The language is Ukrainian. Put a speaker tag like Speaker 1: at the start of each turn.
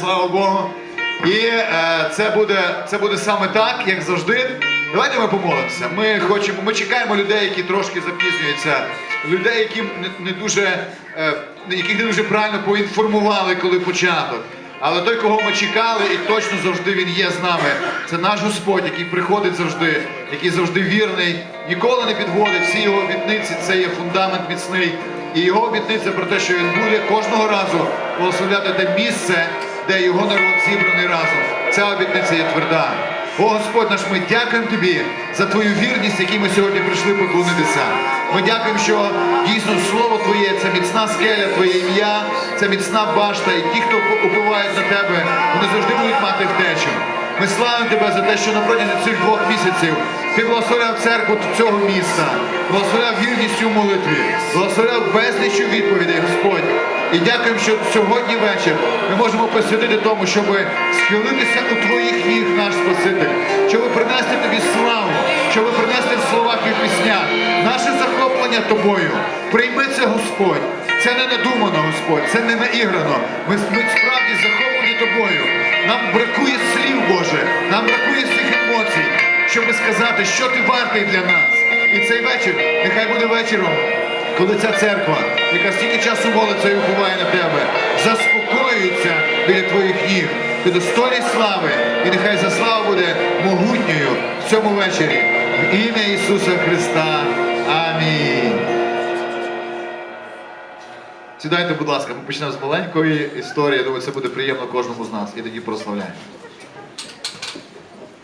Speaker 1: Слава Богу. І е, це, буде, це буде саме так, як завжди. Давайте ми помолимося. Ми хочемо, ми чекаємо людей, які трошки запізнюються, людей, які не, не дуже, е, яких не дуже правильно поінформували, коли початок. Але той, кого ми чекали, і точно завжди він є з нами. Це наш Господь, який приходить завжди, який завжди вірний, ніколи не підводить. Всі його обітниці це є фундамент міцний. І його обітниця про те, що він буде кожного разу благословляти те місце, де його народ зібраний разом. Ця обітниця є тверда. О Господь наш, ми дякуємо Тобі за Твою вірність, якій ми сьогодні прийшли поклонитися. Ми дякуємо, що дійсно Слово Твоє це міцна скеля, Твоє ім'я, це міцна башта, і ті, хто уповають на тебе, вони завжди будуть мати втечу. Ми славимо тебе за те, що на протязі цих двох місяців ти благословляв церкву цього міста, благословляв вірністю молитві, благословляв безлічю відповідей, Господь. І дякуємо, що сьогодні вечір ми можемо присвятити тому, щоб схилитися у твоїх ніг, наш Спаситель, щоб принести тобі славу, щоб принести в словах і піснях наше захоплення тобою. Прийми це, Господь. Це не надумано, Господь, це не наіграно. Ми, ми справді захоплені тобою. Нам бракує сказати, що ти вартий для нас. І цей вечір нехай буде вечором, коли ця церква, яка стільки часу молиться і уповає на тебе, заспокоюється біля твоїх ніг. Ти достойний слави, і нехай ця слава буде могутньою в цьому вечорі. В ім'я Ісуса Христа. Амінь. Сідайте, будь ласка, ми почнемо з маленької історії. Я думаю, це буде приємно кожному з нас. І тоді прославляємо.